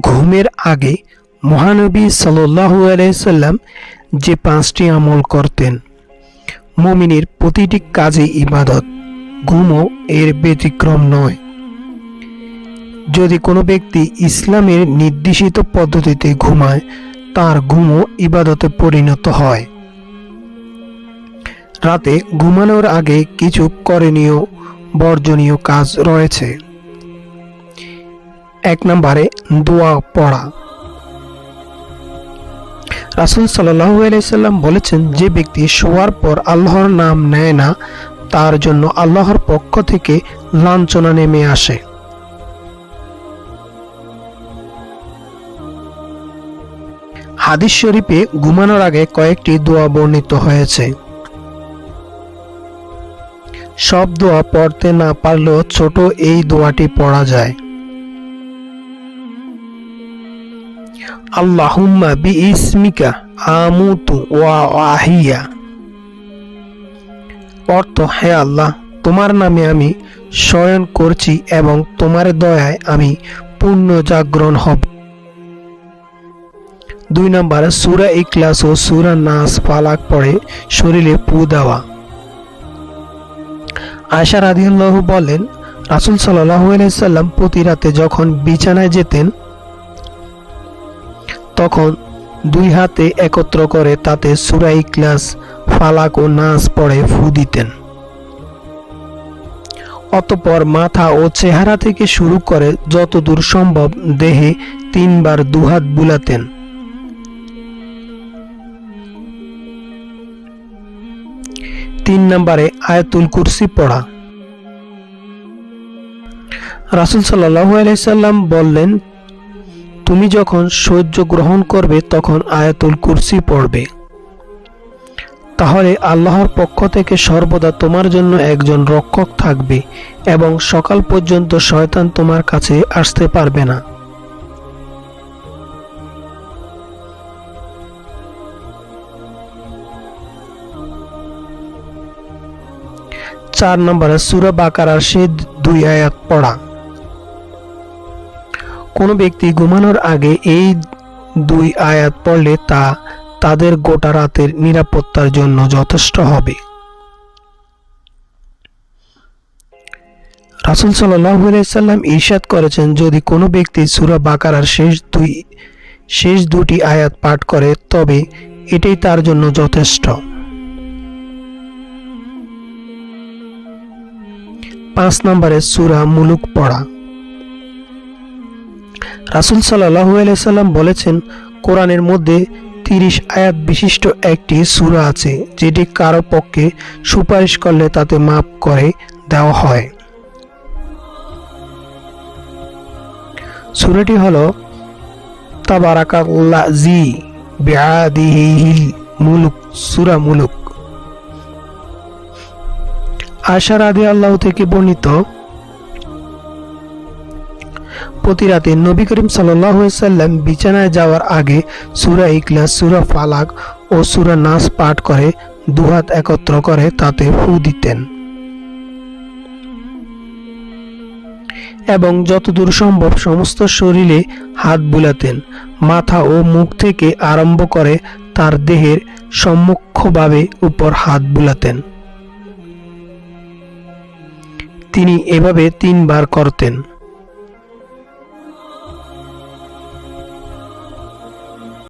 ঘুমের আগে মহানবী সাল্লু আলাইসাল্লাম যে পাঁচটি আমল করতেন, মুমিনের প্রতিটি কাজে ইবাদত, ঘুমও এর ব্যতিক্রম নয়। যদি কোনো ব্যক্তি ইসলামের নির্দেশিত পদ্ধতিতে ঘুমায়, তার ঘুমও ইবাদতে পরিণত হয়। রাতে ঘুমানোর আগে কিছু করণীয়, বর্জনীয় কাজ রয়েছে। এক নম্বরে দোয়া পড়া। রাসুল সাল্লাম বলেছেন, যে ব্যক্তি শোয়ার পর আল্লাহর নাম নেয় না, তার জন্য আল্লাহর পক্ষ থেকে লাঞ্ছনা নেমে আসে। হাদিস শরীফে ঘুমানোর আগে কয়েকটি দোয়া বর্ণিত হয়েছে। সব দোয়া পড়তে না পারলেও ছোট এই দোয়াটি পড়া যায়। আল্লাহুম্মা বি ইসমিকা আমুতু ওয়া আহিয়া অর্থ, হে আল্লাহ, তোমার নামে আমি শয়ন করছি এবং তোমার দয়ায় আমি পূর্ণ জাগরণ হব। দুই নম্বরে, সুরা ইকলাস ও সুরা নাস ফালাক পড়ে শরীরে পু দেওয়া। আয়সা রাদিউল্লাহ বলেন, রাসুল সাল্লাম প্রতি রাতে যখন বিছানায় যেতেন তখন দুই হাতে একত্র করে তাতে সুরাই ক্লাস, ফালাক ও নাচ পড়ে ফু দিতেন। অতপর মাথা ও চেহারা থেকে শুরু করে যতদূর সম্ভব দেহে তিনবার দুহাত বুলাতেন। তিন নম্বরে আয়াতুল কুরসি পড়া। রাসুল সাল্লাহ আলাইসাল্লাম বললেন তুমি যখন সহ্য গ্রহণ করবে, তখন আয়াতুল কুরসি পড়বে। তাহলে আল্লাহর পক্ষ থেকে সর্বদা তোমার জন্য একজন রক্ষক থাকবে এবং সকাল পর্যন্ত শয়তান তোমার কাছে আসতে পারবে না। চার নম্বরে সুরা বাকারার সে দুই আয়াত পড়া। কোনো ব্যক্তি ঘুমানোর আগে এই দুই আয়াত পড়লে তা তাদের গোটা রাতের নিরাপত্তার জন্য যথেষ্ট হবে। রাসুল সাল্লাম ইরশাদ করেছেন, যদি কোনো ব্যক্তি সুরা বাকারার শেষ দুই, শেষ দুটি আয়াত পাঠ করে, তবে এটাই তার জন্য যথেষ্ট। পাঁচ নম্বরে সুরা মুলুক পড়া। রাসুল সাল্লাহ সাল্লাম বলেছেন, কোরআনের মধ্যে তিরিশ আয়াত বিশিষ্ট একটি সুরা আছে, যেটি কারও পক্ষে সুপারিশ করলে তাতে মাপ করে দেওয়া হয়। সুরাটি হল তাবারাকাল্লাজি বিআদিহিল মুলুক, সুরা মুলুক। আশা রাধি আল্লাহ থেকে বর্ণিত প্রতি রাতে নবী করিম সাল্লাম বিছানায় যাওয়ার আগে সুরা ইকলাস সুরা ফালাক ও সুরা নাস পাঠ করে, দুহাত একত্র করে তাতে ফু দিতেন। এবং যতদূর সম্ভব সমস্ত শরীরে হাত বুলাতেন, মাথা ও মুখ থেকে আরম্ভ করে তার দেহের সম্মুখভাবে উপর হাত বুলাতেন। তিনি এভাবে তিনবার করতেন।